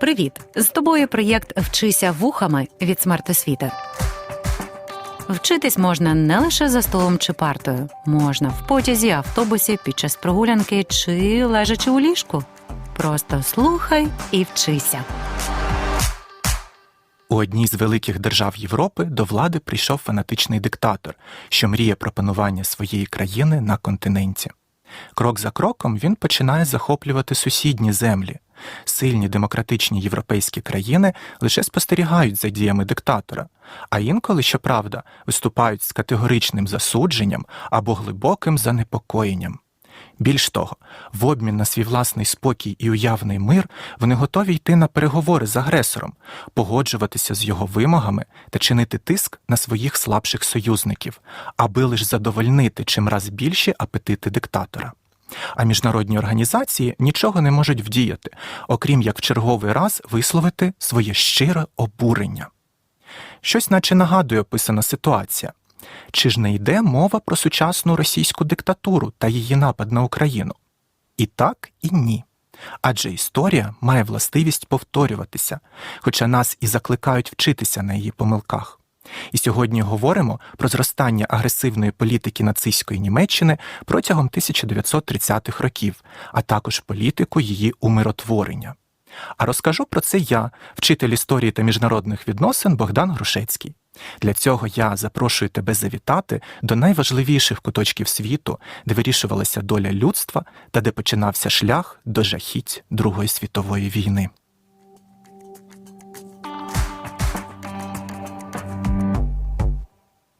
Привіт! З тобою проєкт Вчися вухами від смертосвіти. Вчитись можна не лише за столом чи партою, можна в потязі, автобусі, під час прогулянки чи лежачи у ліжку. Просто слухай і вчися. У одній з великих держав Європи до влади прийшов фанатичний диктатор, що мріє про панування своєї країни на континенті. Крок за кроком він починає захоплювати сусідні землі. Сильні демократичні європейські країни лише спостерігають за діями диктатора, а інколи, щоправда, виступають з категоричним засудженням або глибоким занепокоєнням. Більш того, в обмін на свій власний спокій і уявний мир вони готові йти на переговори з агресором, погоджуватися з його вимогами та чинити тиск на своїх слабших союзників, аби лише задовольнити чимраз більші апетити диктатора. А міжнародні організації нічого не можуть вдіяти, окрім як в черговий раз висловити своє щире обурення. Щось наче нагадує описана ситуація. Чи ж не йде мова про сучасну російську диктатуру та її напад на Україну? І так, і ні. Адже історія має властивість повторюватися, хоча нас і закликають вчитися на її помилках. І сьогодні говоримо про зростання агресивної політики нацистської Німеччини протягом 1930-х років, а також політику її умиротворення. А розкажу про це я, вчитель історії та міжнародних відносин Богдан Грушецький. Для цього я запрошую тебе завітати до найважливіших куточків світу, де вирішувалася доля людства та де починався шлях до жахіть Другої світової війни.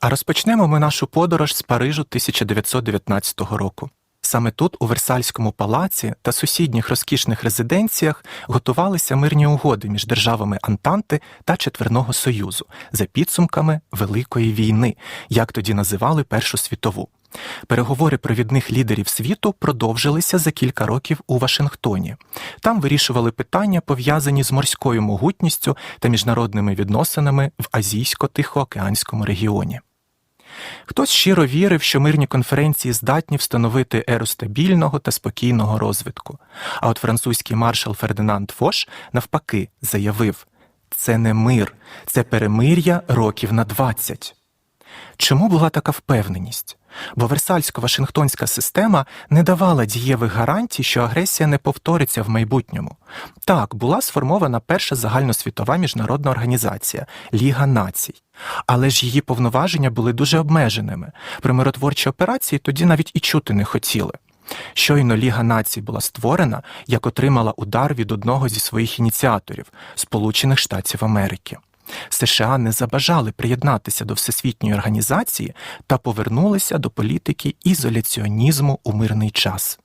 А розпочнемо ми нашу подорож з Парижу 1919 року. Саме тут, у Версальському палаці та сусідніх розкішних резиденціях, готувалися мирні угоди між державами Антанти та Четверного Союзу за підсумками Великої війни, як тоді називали Першу світову. Переговори провідних лідерів світу продовжилися за кілька років у Вашингтоні. Там вирішували питання, пов'язані з морською могутністю та міжнародними відносинами в Азійсько-Тихоокеанському регіоні. Хтось щиро вірив, що мирні конференції здатні встановити еру стабільного та спокійного розвитку. А от французький маршал Фердинанд Фош навпаки заявив: це не мир, це перемир'я років на 20. Чому була така впевненість? Бо Версальсько-Вашингтонська система не давала дієвих гарантій, що агресія не повториться в майбутньому. Так, була сформована перша загальносвітова міжнародна організація Ліга націй. Але ж її повноваження були дуже обмеженими. Про миротворчі операції тоді навіть і чути не хотіли. Щойно Ліга націй була створена, як отримала удар від одного зі своїх ініціаторів Сполучених Штатів Америки. США не забажали приєднатися до всесвітньої організації та повернулися до політики ізоляціонізму у мирний час.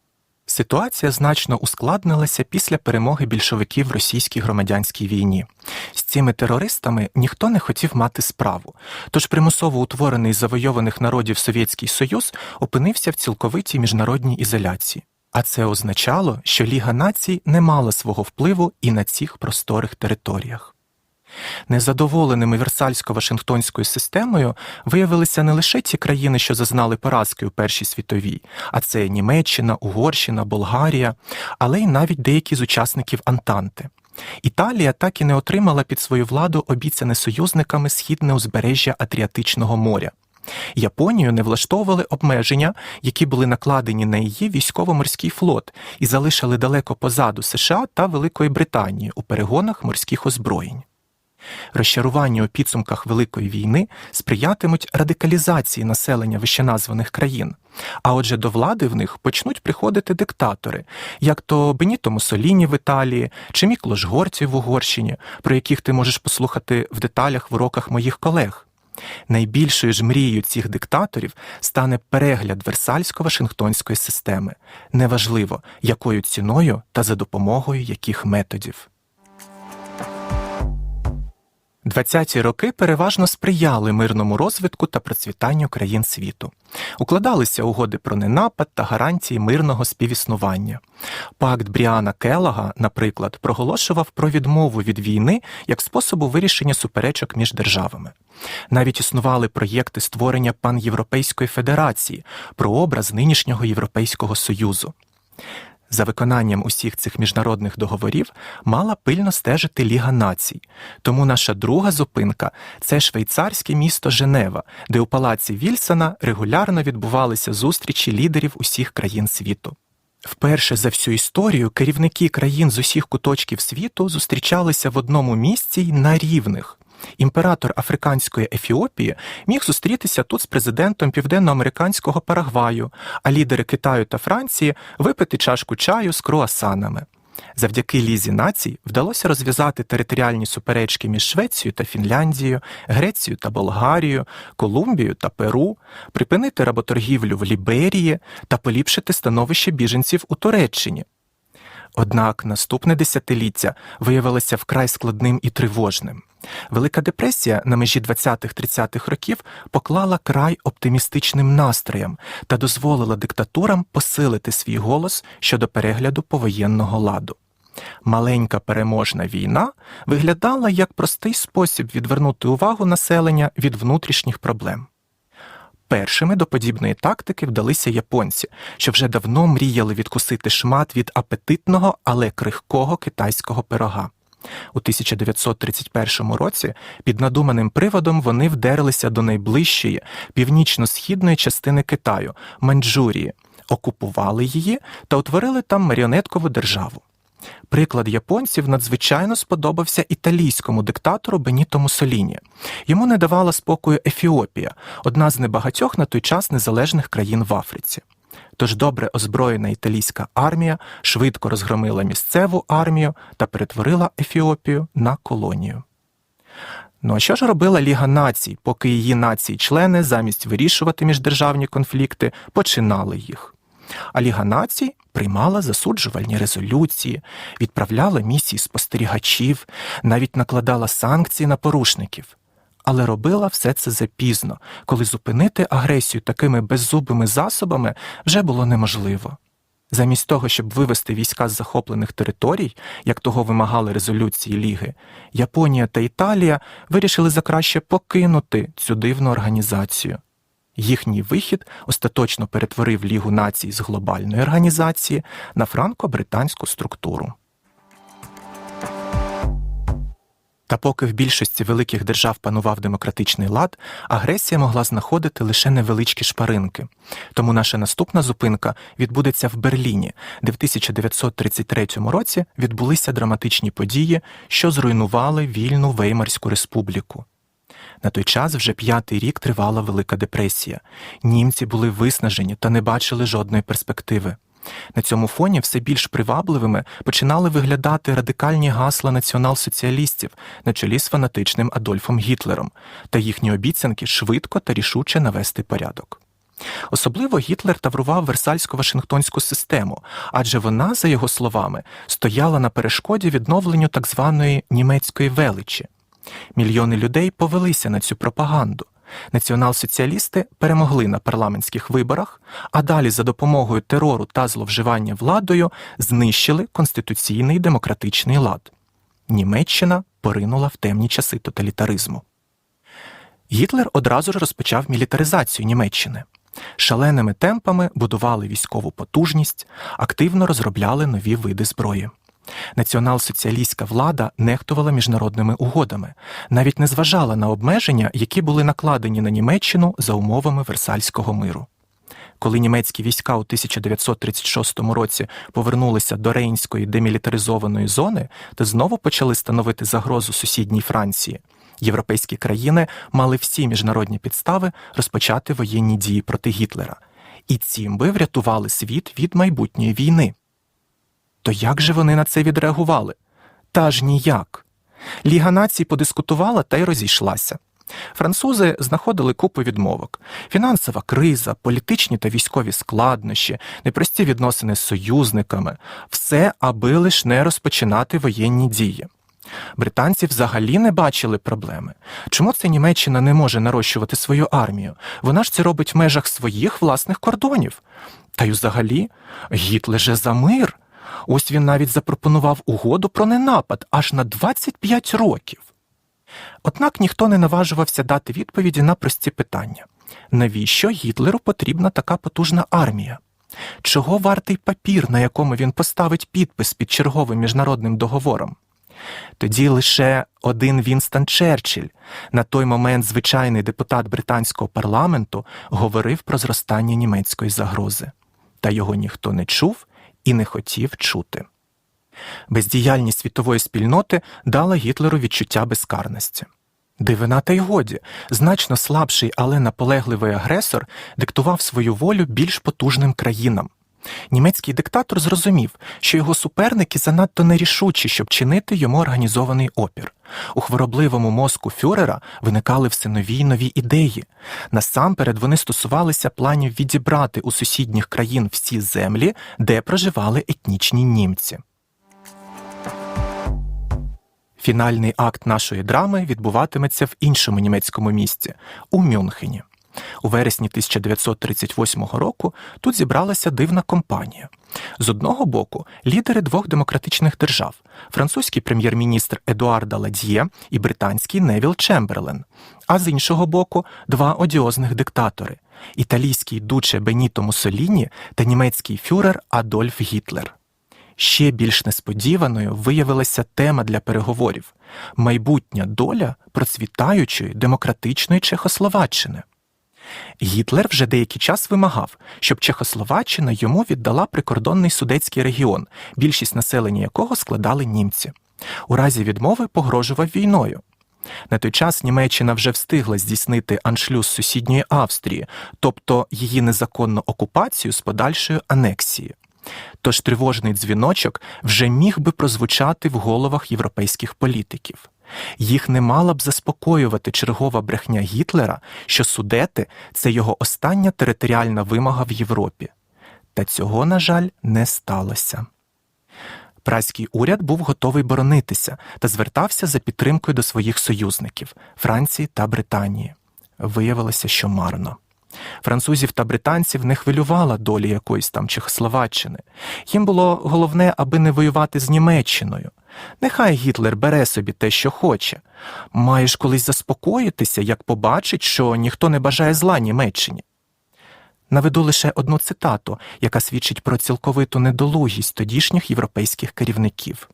Ситуація значно ускладнилася після перемоги більшовиків в російській громадянській війні. З цими терористами ніхто не хотів мати справу, тож примусово утворений завойованих народів Совєтський Союз опинився в цілковитій міжнародній ізоляції. А це означало, що Ліга націй не мала свого впливу і на цих просторих територіях. Незадоволеними Версальсько-Вашингтонською системою виявилися не лише ті країни, що зазнали поразки у Першій світовій, а це Німеччина, Угорщина, Болгарія, але й навіть деякі з учасників Антанти. Італія так і не отримала під свою владу обіцяне союзниками східне узбережжя Адріатичного моря. Японію не влаштовували обмеження, які були накладені на її військово-морський флот і залишили далеко позаду США та Великої Британії у перегонах морських озброєнь. Розчарування у підсумках Великої війни сприятимуть радикалізації населення вищеназваних країн, а отже, до влади в них почнуть приходити диктатори, як то Беніто Муссоліні в Італії чи Міклош Горці в Угорщині, про яких ти можеш послухати в деталях в уроках моїх колег. Найбільшою ж мрією цих диктаторів стане перегляд Версальсько-Вашингтонської системи, неважливо, якою ціною та за допомогою яких методів. 20-ті роки переважно сприяли мирному розвитку та процвітанню країн світу. Укладалися угоди про ненапад та гарантії мирного співіснування. Пакт Бріана Келага, наприклад, проголошував про відмову від війни як способу вирішення суперечок між державами. Навіть існували проєкти створення панєвропейської федерації, прообраз нинішнього Європейського Союзу. За виконанням усіх цих міжнародних договорів мала пильно стежити Ліга націй. Тому наша друга зупинка це швейцарське місто Женева, де у палаці Вільсона регулярно відбувалися зустрічі лідерів усіх країн світу. Вперше за всю історію керівники країн з усіх куточків світу зустрічалися в одному місці й на рівних. Імператор Африканської Ефіопії міг зустрітися тут з президентом південноамериканського Парагваю, а лідери Китаю та Франції випити чашку чаю з круасанами. Завдяки лізі націй вдалося розв'язати територіальні суперечки між Швецією та Фінляндією, Грецією та Болгарією, Колумбією та Перу, припинити работоргівлю в Ліберії та поліпшити становище біженців у Туреччині. Однак наступне десятиліття виявилося вкрай складним і тривожним. Велика депресія на межі 20-30-х років поклала край оптимістичним настроям та дозволила диктатурам посилити свій голос щодо перегляду повоєнного ладу. Маленька переможна війна виглядала як простий спосіб відвернути увагу населення від внутрішніх проблем. Першими до подібної тактики вдалися японці, що вже давно мріяли відкусити шмат від апетитного, але крихкого китайського пирога. У 1931 році під надуманим приводом вони вдерлися до найближчої північно-східної частини Китаю Маньчжурії, окупували її та утворили там маріонеткову державу. Приклад японців надзвичайно сподобався італійському диктатору Беніто Муссоліні. Йому не давала спокою Ефіопія, одна з небагатьох на той час незалежних країн в Африці. Тож добре озброєна італійська армія швидко розгромила місцеву армію та перетворила Ефіопію на колонію. Ну а що ж робила Ліга націй, поки її нації-члени замість вирішувати міждержавні конфлікти починали їх? А Ліга націй приймала засуджувальні резолюції, відправляла місії спостерігачів, навіть накладала санкції на порушників. Але робила все це запізно, коли зупинити агресію такими беззубими засобами вже було неможливо. Замість того, щоб вивести війська з захоплених територій, як того вимагали резолюції Ліги, Японія та Італія вирішили за краще покинути цю дивну організацію. Їхній вихід остаточно перетворив Лігу націй з глобальної організації на франко-британську структуру. Та поки в більшості великих держав панував демократичний лад, агресія могла знаходити лише невеличкі шпаринки. Тому наша наступна зупинка відбудеться в Берліні, де в 1933 році відбулися драматичні події, що зруйнували вільну Веймарську республіку. На той час вже п'ятий рік тривала Велика депресія. Німці були виснажені та не бачили жодної перспективи. На цьому фоні все більш привабливими починали виглядати радикальні гасла націонал-соціалістів на чолі з фанатичним Адольфом Гітлером та їхні обіцянки швидко та рішуче навести порядок. Особливо Гітлер таврував Версальсько-Вашингтонську систему, адже вона, за його словами, стояла на перешкоді відновленню так званої німецької величі. Мільйони людей повелися на цю пропаганду. Націонал-соціалісти перемогли на парламентських виборах, а далі за допомогою терору та зловживання владою знищили конституційний демократичний лад. Німеччина поринула в темні часи тоталітаризму. Гітлер одразу ж розпочав мілітаризацію Німеччини. Шаленими темпами будували військову потужність, активно розробляли нові види зброї. Націонал-соціалістська влада нехтувала міжнародними угодами, навіть не зважала на обмеження, які були накладені на Німеччину за умовами Версальського миру. Коли німецькі війська у 1936 році повернулися до Рейнської демілітаризованої зони та знову почали становити загрозу сусідній Франції, європейські країни мали всі міжнародні підстави розпочати воєнні дії проти Гітлера, і цим би врятували світ від майбутньої війни. То як же вони на це відреагували? Та ж ніяк. Ліга націй подискутувала та й розійшлася. Французи знаходили купу відмовок: фінансова криза, політичні та військові складнощі, непрості відносини з союзниками, все, аби лиш не розпочинати воєнні дії. Британці взагалі не бачили проблеми. Чому це Німеччина не може нарощувати свою армію? Вона ж це робить в межах своїх власних кордонів. Та й взагалі, Гітлер же за мир. Ось він навіть запропонував угоду про ненапад аж на 25 років. Однак ніхто не наважувався дати відповіді на прості питання: навіщо Гітлеру потрібна така потужна армія? Чого вартий папір, на якому він поставить підпис під черговим міжнародним договором? Тоді лише один Вінстон Черчилль, на той момент звичайний депутат британського парламенту, говорив про зростання німецької загрози, та його ніхто не чув і не хотів чути. Бездіяльність світової спільноти дала Гітлеру відчуття безкарності. Дивина та й годі, значно слабший, але наполегливий агресор диктував свою волю більш потужним країнам. Німецький диктатор зрозумів, що його суперники занадто нерішучі, щоб чинити йому організований опір. У хворобливому мозку фюрера виникали все нові й нові ідеї. Насамперед вони стосувалися планів відібрати у сусідніх країн всі землі, де проживали етнічні німці. Фінальний акт нашої драми відбуватиметься в іншому німецькому місті у Мюнхені. У вересні 1938 року тут зібралася дивна компанія. З одного боку, лідери двох демократичних держав: французький прем'єр-міністр Едуард Ладьє і британський Невіл Чемберлен, а з іншого боку, два одіозних диктатори: італійський дуче Беніто Муссоліні та німецький фюрер Адольф Гітлер. Ще більш несподіваною виявилася тема для переговорів майбутня доля процвітаючої демократичної Чехословаччини. Гітлер вже деякий час вимагав, щоб Чехословаччина йому віддала прикордонний судецький регіон, більшість населення якого складали німці. У разі відмови погрожував війною. На той час Німеччина вже встигла здійснити аншлюз сусідньої Австрії, тобто її незаконну окупацію з подальшою анексією. Тож тривожний дзвіночок вже міг би прозвучати в головах європейських політиків. Їх не мала б заспокоювати чергова брехня Гітлера, що судети це його остання територіальна вимога в Європі. Та цього, на жаль, не сталося. Празький уряд був готовий боронитися та звертався за підтримкою до своїх союзників Франції та Британії. Виявилося, що марно. Французів та британців не хвилювала долі якоїсь там Чехословаччини. Їм було головне, аби не воювати з Німеччиною. Нехай Гітлер бере собі те, що хоче. Маєш колись заспокоїтися, як побачить, що ніхто не бажає зла Німеччині. Наведу лише одну цитату, яка свідчить про цілковиту недолугість тодішніх європейських керівників.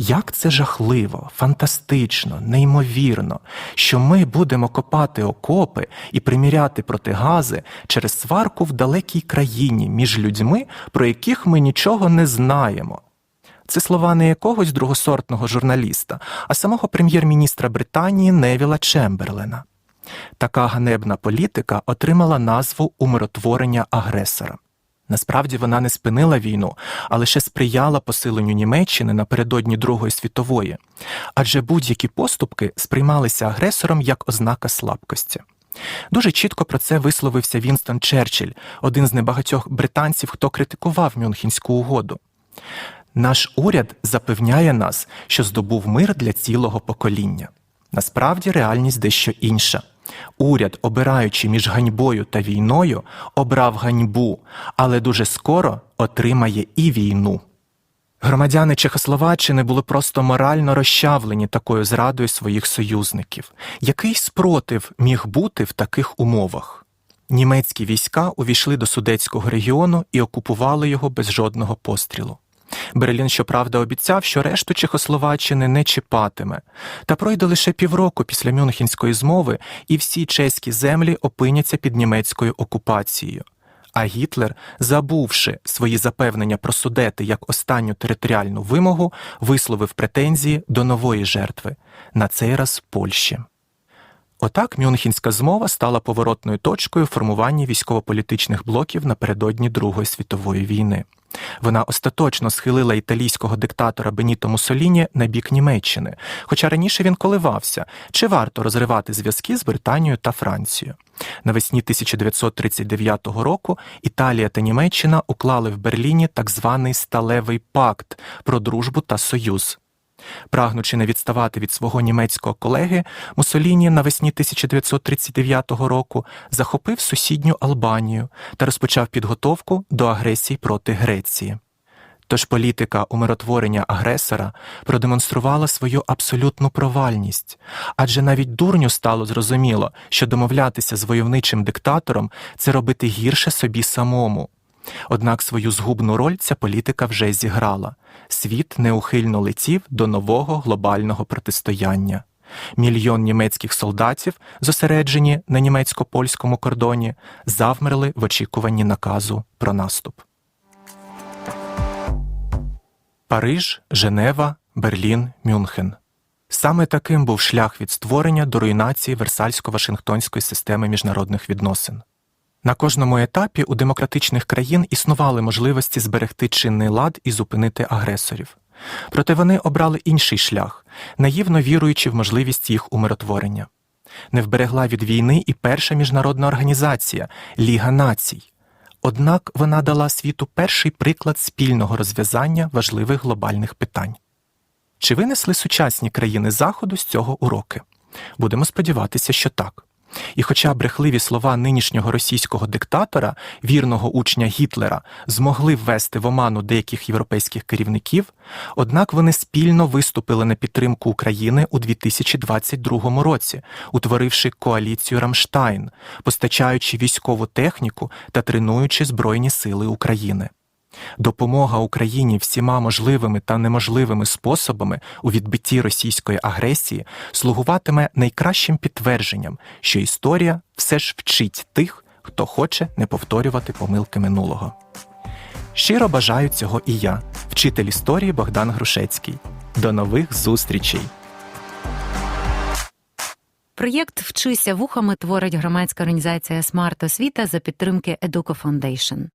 Як це жахливо, фантастично, неймовірно, що ми будемо копати окопи і приміряти протигази через сварку в далекій країні між людьми, про яких ми нічого не знаємо. Це слова не якогось другосортного журналіста, а самого прем'єр-міністра Британії Невіла Чемберлена. Така ганебна політика отримала назву умиротворення агресора. Насправді вона не спинила війну, а лише сприяла посиленню Німеччини напередодні Другої світової, адже будь-які поступки сприймалися агресором як ознака слабкості. Дуже чітко про це висловився Вінстон Черчилль, один з небагатьох британців, хто критикував Мюнхенську угоду. Наш уряд запевняє нас, що здобув мир для цілого покоління. Насправді реальність дещо інша. Уряд, обираючи між ганьбою та війною, обрав ганьбу, але дуже скоро отримає і війну. Громадяни Чехословаччини були просто морально розчавлені такою зрадою своїх союзників. Який спротив міг бути в таких умовах? Німецькі війська увійшли до судецького регіону і окупували його без жодного пострілу. Берлін, щоправда, обіцяв, що решту Чехословаччини не чіпатиме, та пройде лише півроку після Мюнхенської змови, і всі чеські землі опиняться під німецькою окупацією. А Гітлер, забувши свої запевнення про судети як останню територіальну вимогу, висловив претензії до нової жертви на цей раз Польщі. Отак Мюнхенська змова стала поворотною точкою формування військово-політичних блоків напередодні Другої світової війни. Вона остаточно схилила італійського диктатора Беніто Муссоліні на бік Німеччини, хоча раніше він коливався, чи варто розривати зв'язки з Британією та Францією. Навесні 1939 року Італія та Німеччина уклали в Берліні так званий Сталевий пакт про дружбу та союз. Прагнучи не відставати від свого німецького колеги, Мусоліні навесні 1939 року захопив сусідню Албанію та розпочав підготовку до агресії проти Греції. Тож політика умиротворення агресора продемонструвала свою абсолютну провальність, адже навіть дурню стало зрозуміло, що домовлятися з войовничим диктатором це робити гірше собі самому. Однак свою згубну роль ця політика вже зіграла. Світ неухильно летів до нового глобального протистояння. Мільйон німецьких солдатів, зосереджені на німецько-польському кордоні, завмерли в очікуванні наказу про наступ. Париж, Женева, Берлін, Мюнхен. Саме таким був шлях від створення до руйнації Версальсько-Вашингтонської системи міжнародних відносин. На кожному етапі у демократичних країн існували можливості зберегти чинний лад і зупинити агресорів. Проте вони обрали інший шлях, наївно віруючи в можливість їх умиротворення. Не вберегла від війни і перша міжнародна організація Ліга націй. Однак вона дала світу перший приклад спільного розв'язання важливих глобальних питань. Чи винесли сучасні країни Заходу з цього уроки? Будемо сподіватися, що так. І хоча брехливі слова нинішнього російського диктатора, вірного учня Гітлера, змогли ввести в оману деяких європейських керівників, однак вони спільно виступили на підтримку України у 2022 році, утворивши коаліцію Рамштайн, постачаючи військову техніку та тренуючи Збройні сили України. Допомога Україні всіма можливими та неможливими способами у відбитті російської агресії слугуватиме найкращим підтвердженням, що історія все ж вчить тих, хто хоче не повторювати помилки минулого. Щиро бажаю цього і я, вчитель історії Богдан Грушецький. До нових зустрічей! Проєкт Вчися вухами творить громадська організація Смарт Освіта за підтримки Educo Foundation.